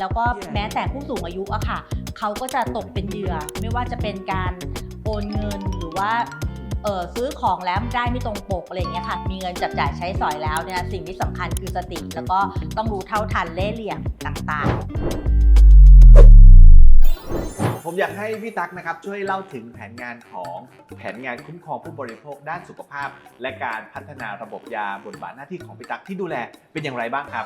แล้วก็แม้แต่ผู้สูงอายุอะค่ะ เขาก็จะตกเป็นเหยื่อ ไม่ว่าจะเป็นการโอนเงินหรือว่าเออซื้อของแล้วได้ไม่ตรงปกอะไรเงี้ยค่ะ มีเงินจับจ่ายใช้สอยแล้วเนี่ยสิ่งที่สำคัญคือสติ แล้วก็ต้องรู้เท่าทันเล่เหลี่ยมต่างๆ ผมอยากให้พี่ตั๊กนะครับช่วยเล่าถึงแผนงานของแผนงานคุ้มครองผู้บริโภคด้านสุขภาพ และการพัฒนาระบบยาบทบาทหน้าที่ของพี่ตั๊กที่ดูแลเป็นอย่างไรบ้างครับ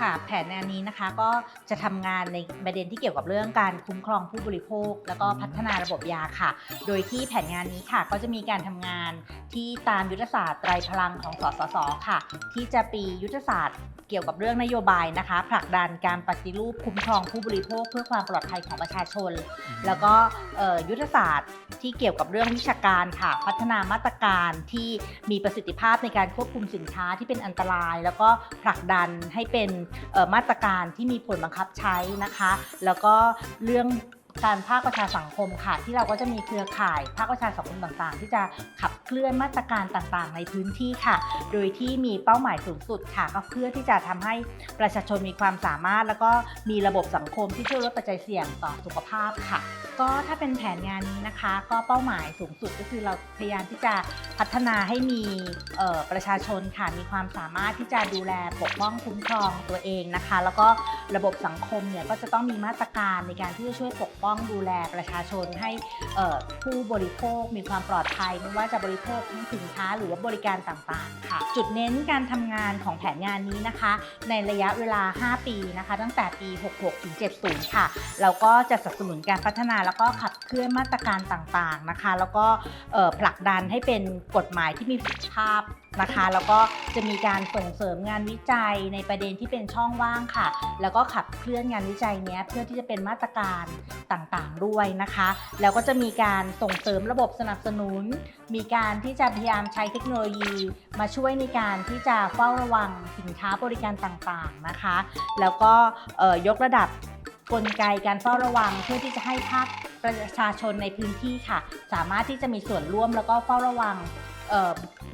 ค่ะแผนงานนี้นะคะก็จะทำงานในประเด็นที่เกี่ยวกับเรื่องการคุ้มครองผู้บริโภค แล้วก็พัฒนาระบบยาค่ะ โดยที่แผนงานนี้ค่ะก็จะมีการทำงานที่ตามยุทธศาสตร์ไตรพลังของสสสค่ะ ที่จะปียุทธศาสตร์ เกี่ยวกับเรื่องนโยบายนะคะ ผลักดันการปฏิรูปคุ้มครองผู้บริโภค เพื่อความปลอดภัยของประชาชน แล้วก็เอ่อยุทธศาสตร์ที่เกี่ยวกับเรื่องวิชาการค่ะ พัฒนามาตรการที่มีประสิทธิภาพในการควบคุมสินค้าที่เป็นอันตราย แล้วก็ผลักดันให้เป็นเอ่อมาตรการที่มีผลบังคับใช้นะคะ แล้วก็เรื่อง การภาคประชาสังคมค่ะ ที่เราก็จะมีเครือข่ายภาคประชาสังคมต่างๆ ที่จะขับเคลื่อนมาตรการต่างๆ ในพื้นที่ค่ะ โดยที่มีเป้าหมายสูงสุดค่ะ ก็เพื่อที่จะทำให้ประชาชนมีความสามารถ แล้วก็มีระบบสังคมที่ช่วยลดปัจจัยเสี่ยงต่อสุขภาพค่ะ ก็ถ้าเป็นแผนงานนี้นะคะ ก็เป้าหมายสูงสุดก็คือเราพยายามที่จะพัฒนาให้มีประชาชนค่ะมีความสามารถที่จะดูแลปกป้องคุ้มครองตัวเองนะคะ แล้วก็ระบบสังคมเนี่ยก็จะต้องมีมาตรการในการที่จะช่วยปกป้องดูแลประชาชนให้ผู้บริโภคมีความปลอดภัยไม่ว่าจะบริโภคทั้งสินค้าหรือว่าบริการต่างๆค่ะ จุดเน้นการทำงานของแผนงานนี้นะคะ ในระยะเวลา 5 ปีนะคะ ตั้งแต่ปี 66 ถึง 70 ค่ะ เราก็จะสนับสนุนการพัฒนาแล้วก็ขับเคลื่อนมาตรการต่างๆนะคะ แล้วก็ผลักดันให้เป็นกฎหมายที่มีประสิทธิภาพ นะคะ แล้วก็จะมีการส่งเสริมงานวิจัยในประเด็นที่เป็นช่องว่างค่ะ แล้วก็ขับเคลื่อนงานวิจัยนี้เพื่อที่จะเป็นมาตรการต่างๆด้วยนะคะ แล้วก็จะมีการส่งเสริมระบบสนับสนุน มีการที่จะพยายามใช้เทคโนโลยี มาช่วยในการที่จะเฝ้าระวังสินค้าบริการต่างๆนะคะ แล้วก็ยกระดับกลไกการเฝ้าระวังเพื่อที่จะให้ภาคประชาชนในพื้นที่ค่ะ สามารถที่จะมีส่วนร่วมแล้วก็เฝ้าระวัง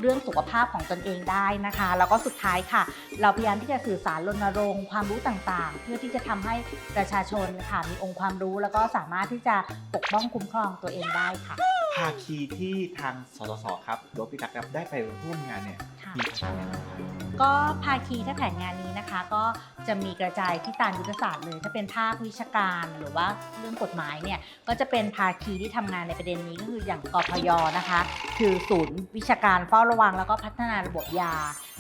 เรื่องสุขภาพของตนเองได้นะคะ แล้วก็สุดท้ายค่ะ เราพยายามที่จะสื่อสารรณรงค์ความรู้ต่างๆ เพื่อที่จะทำให้ประชาชนค่ะมีองค์ความรู้ แล้วก็สามารถที่จะปกป้องคุ้มครองตัวเองได้ค่ะ ภาคีที่ทางสสสครับหรือว่าพี่ตั๊กครับได้ไปร่วมงานเนี่ยค่ะมีใครบ้างครับก็ภาคีถ้าแผนงานนี้นะคะ ก็จะมีกระจายที่ตามยุทธศาสตร์เลย ถ้าเป็นภาควิชาการหรือว่าเรื่องกฎหมายเนี่ยก็จะเป็นภาคีที่ทำงานในประเด็นนี้ก็คืออย่างกพยนะคะ คือศูนย์วิชาการเฝ้าระวัง แล้วก็พัฒนาระบบยา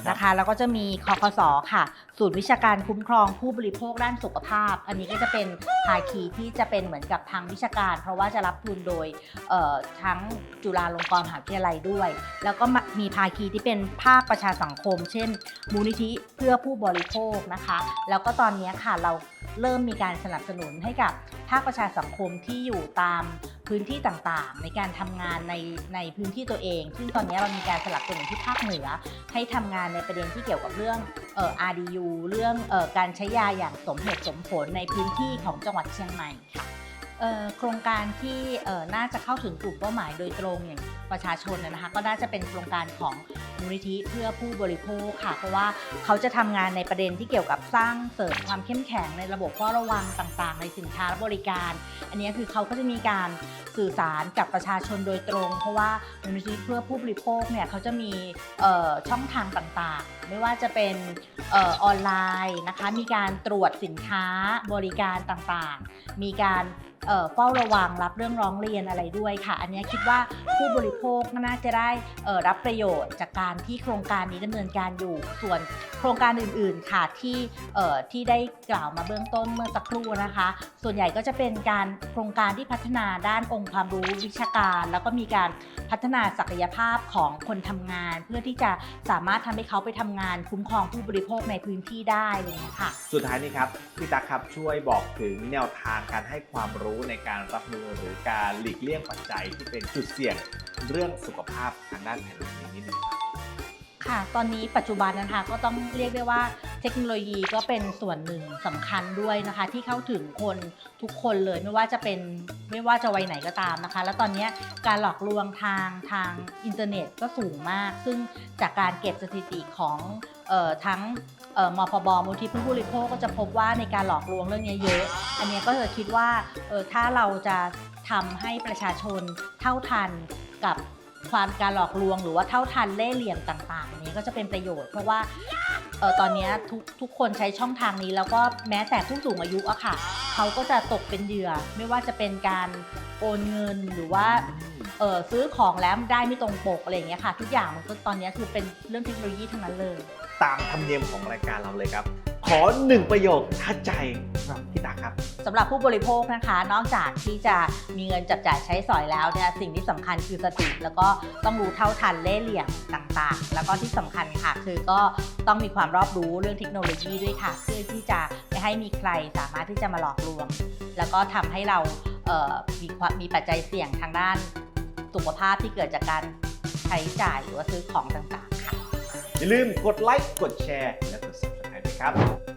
นะคะ แล้วก็จะมีคคสค่ะ ศูนย์วิชาการคุ้มครองผู้บริโภคด้านสุขภาพ อันนี้ก็จะเป็นภาคีที่จะเป็นเหมือนกับทางวิชาการ เพราะว่าจะรับทุนโดยเอ่อทั้งจุฬาลงกรณ์มหาวิทยาลัยด้วย แล้วก็มีภาคีที่เป็นภาคประชาสังคม เช่น มูลนิธิเพื่อผู้บริโภคนะคะ แล้วก็ตอนนี้ค่ะเราเริ่มมีการสนับสนุนให้กับภาคประชาสังคมที่อยู่ตามพื้นที่ต่างๆ ในการทำงานในในพื้นที่ตัวเอง ซึ่งตอนนี้เรามีการสนับสนุนที่ภาคเหนือ ให้ทำงานในประเด็นที่เกี่ยวกับเรื่องเอ่อ RDU เรื่องเอ่อการใช้ยาอย่างสมเหตุสมผลในพื้นที่ของจังหวัดเชียงใหม่ค่ะ โครงการที่น่าจะเข้าถึงกลุ่มเป้าหมายโดยตรงอย่างประชาชนนะนะคะก็น่าจะเป็นโครงการของมูลนิธิเพื่อผู้บริโภคค่ะ เพราะว่าเขาจะทำงานในประเด็นที่เกี่ยวกับสร้างเสริมความเข้มแข็งในระบบเฝ้าระวังต่างๆ ในสินค้าและบริการ อันนี้คือเขาก็จะมีการสื่อสารกับประชาชนโดยตรง เพราะว่ามูลนิธิเพื่อผู้บริโภคเนี่ยเขาจะมีช่องทางต่างๆ ไม่ว่าจะเป็นอออนไลน์นะคะมีการตรวจสินค้าบริการต่างๆ มีการ เฝ้าระวังรับเรื่องร้องเรียนอะไรด้วยค่ะ อันนี้คิดว่าผู้บริโภคน่าจะได้รับประโยชน์จากการที่โครงการนี้ดำเนินการอยู่ส่วนโครงการอื่นๆค่ะที่ที่ได้กล่าวมาเบื้องต้นเมื่อสักครู่นะคะ ส่วนใหญ่ก็จะเป็นการโครงการที่พัฒนาด้านองค์ความรู้วิชาการ แล้วก็มีการพัฒนาศักยภาพของคนทำงาน เพื่อที่จะสามารถทำให้เขาไปทำงานคุ้มครองผู้บริโภคในพื้นที่ได้เลยค่ะ สุดท้ายนี้ครับพี่ตั๊กครับช่วยบอกถึงแนวทางการให้ความรู้ในการรับมือหรือการหลีกเลี่ยงปัจจัยที่เป็นจุดเสี่ยงเรื่องสุขภาพทางด้านแผ่นหลังนี้นิดนึง ค่ะ ตอนนี้ปัจจุบันนะคะก็ต้องเรียกได้ว่าเทคโนโลยีก็เป็นส่วนหนึ่งสำคัญด้วยนะคะ ที่เข้าถึงคนทุกคนเลยไม่ว่าจะเป็นไม่ว่าจะวัยไหนก็ตามนะคะ แล้วตอนนี้การหลอกลวงทางทางอินเทอร์เน็ตก็สูงมาก ซึ่งจากการเก็บสถิติของออทั้งเอ่อมพบมูลที่ผู้บริโภคก็จะพบว่าในการหลอกลวงเรื่องนี้เยอะ อันนี้ก็จะคิดว่าถ้าเราจะทำให้ประชาชนเท่าทันกับ ความการหลอกลวง หรือว่าเท่าทันเล่ห์เหลี่ยมต่างๆอันนี้ก็จะเป็นประโยชน์ เพราะว่าเออตอนเนี้ยทุกทุกคนใช้ช่องทางนี้ แล้วก็แม้แต่ผู้สูงอายุอะค่ะ เขาก็จะตกเป็นเหยื่อ ไม่ว่าจะเป็นการโอนเงินหรือว่าเออซื้อของแล้วได้ไม่ตรงปกอะไรอย่างเงี้ยค่ะ ทุกอย่างมันก็ตอนเนี้ยคือเป็นเรื่องเทคโนโลยีทั้งนั้นเลย ตามธรรมเนียมของรายการเราเลยครับ ขอหนึ่งประโยคทัดใจสำหรับพี่ตั๊กครับ สำหรับผู้บริโภคนะคะ นอกจากที่จะมีเงินจับจ่ายใช้สอยแล้วเนี่ยสิ่งที่สำคัญคือสติแล้วก็ต้องรู้เท่าทันเล่ห์เหลี่ยมต่างๆ แล้วก็ที่สำคัญค่ะ คือก็ต้องมีความรอบรู้เรื่องเทคโนโลยีด้วยค่ะ เพื่อที่จะไม่ให้มีใครสามารถที่จะมาหลอกลวง แล้วก็ทำให้เราเอ่อมีความมีปัจจัยเสี่ยงทางด้านสุขภาพที่เกิดจากการใช้จ่ายหรือว่าซื้อของต่างๆค่ะ อย่าลืมกดไลค์กดแชร์และกด subscribe ด้วย ครับ